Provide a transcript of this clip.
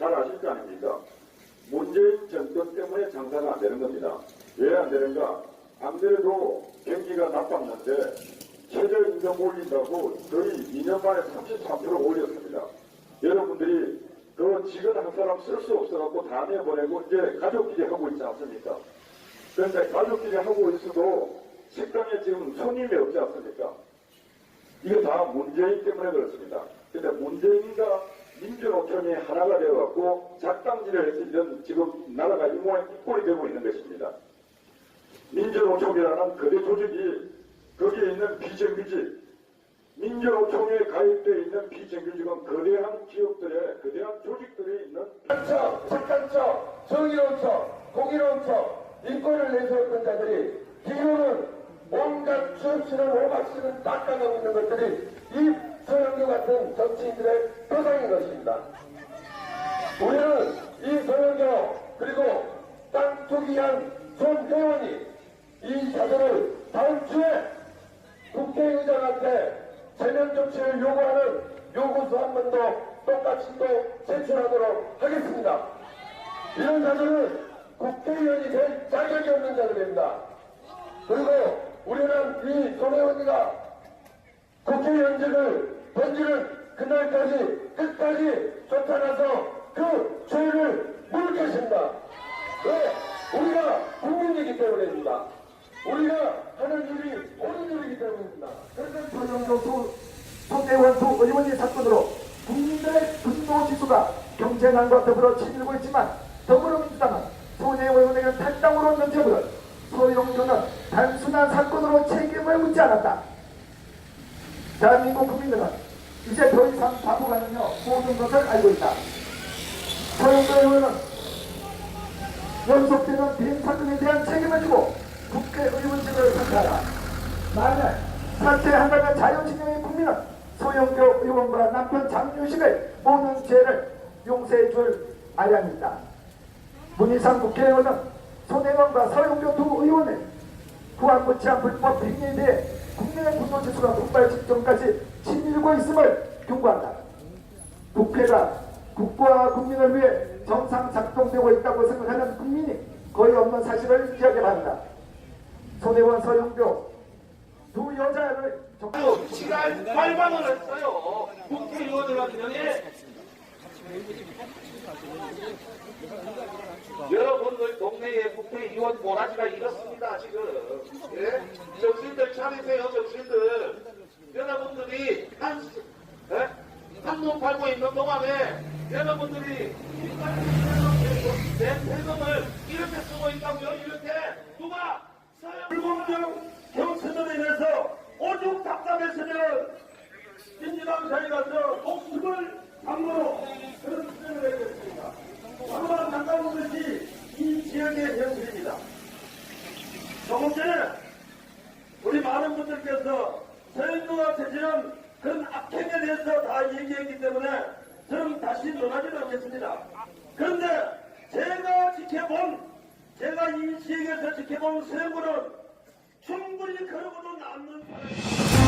잘 아실 거 아닙니까? 문재인 정권 때문에 장사가 안 되는 겁니다. 왜 안 되는가? 안 그래도 경기가 나빴는데 최저임금 올린다고 거의 2년 만에 33% 올렸습니다. 여러분들이 그 직원 한 사람 쓸 수 없어갖고 다 내보내고 이제 가족끼리 하고 있지 않습니까? 그런데 가족끼리 하고 있어도 식당에 지금 손님이 없지 않습니까? 이거 다 문재인 때문에 그렇습니다. 근데 문재인과 민주노총이 하나가 되어갖고 작당질을 해서 이런 지금 나라가 이 모양 이 꼴이 되고 있는 것입니다. 민주노총이라는 거대 조직이 거기에 있는 비정규직, 민주노총에 가입되어 있는 비정규직은 거대한 기업들의 거대한 조직들이 있는 척, 착한 척, 정의로운 척, 공의로운 척, 인권을 내세웠던 자들이 뒤로는 온갖 수없이는 오박씨는 닦아가고 있는 것들이 이 서영교 같은 정치인들의 표상인 것입니다. 우리는 이 서영교 그리고 땅 투기한 손혜원이 이 자들을 다음 주에 국회의장한테 제명 조치를 요구하는 요구서 한 번 더 똑같이 또 제출하도록 하겠습니다. 이런 자들은 국회의원이 될 자격이 없는 자들입니다. 그리고 우리는 이 손혜원이가 국회의원직을 던지는 그날까지 끝까지 쫓아나서 그 죄를 물 것입니다. 왜? 우리가 국민이기 때문입니다. 우리가 하는 일이 옳은 일이기 때문입니다. 그래서 조영도 두 손대원 두 의원의 사건으로 국민들의 분노 지수가 경제난과 더불어 치밀고 있지만 더불어민주당은 손해 의원에게 탈당으로 면죄부를 소영교는 단순한 사건으로 책임을 묻지 않았다. 대한민국 국민들은 이제 더 이상 바보가 아니며 모든 것을 알고 있다. 소영교 의원은 연속되는 비행 사건에 대한 책임을 지고 국회의원직을 선택하라. 만약 사퇴한다면 자유진영의 국민은 소영교 의원과 남편 장유식의 모든 죄를 용서해 줄 아량이 있다. 문희상 국회의원은 손혜원과 서영교 두 의원의 후한무치한 불법 행위에 대해 국민의 분노지수가 폭발 직전까지 치밀고 있음을 경고한다. 국회가 국가와 국민을 위해 정상 작동되고 있다고 생각하는 국민이 거의 없는 사실을 기억해 바란다. 손혜원 서영교 두 여자를 정부 시간 발광을 했어요. 국회의원을 하기 전에 여러분들 동네에 국회의원 모라지가 이렇습니다 지금. 예? 정신들 차리세요 정신들. 여러분들이 한, 예? 한돈 팔고 있는 동안에 여러분들이 내 세금을 이렇게 쓰고 있다고요 이렇게 누가 불공정 경선으로 인해서 오죽 답답했으면 민주당 자리가서 목숨을 담으로 그런 투쟁을 했겠습니다. 정말 반가운 것이 이 지역의 현실입니다. 조금 전에 우리 많은 분들께서 서현주와 재진은 그런 악행에 대해서 다 얘기했기 때문에 저는 다시 논하지는 않겠습니다. 그런데 제가 지켜본 제가 이 지역에서 지켜본 서현구는 충분히 그러고도 남는 사람입니다.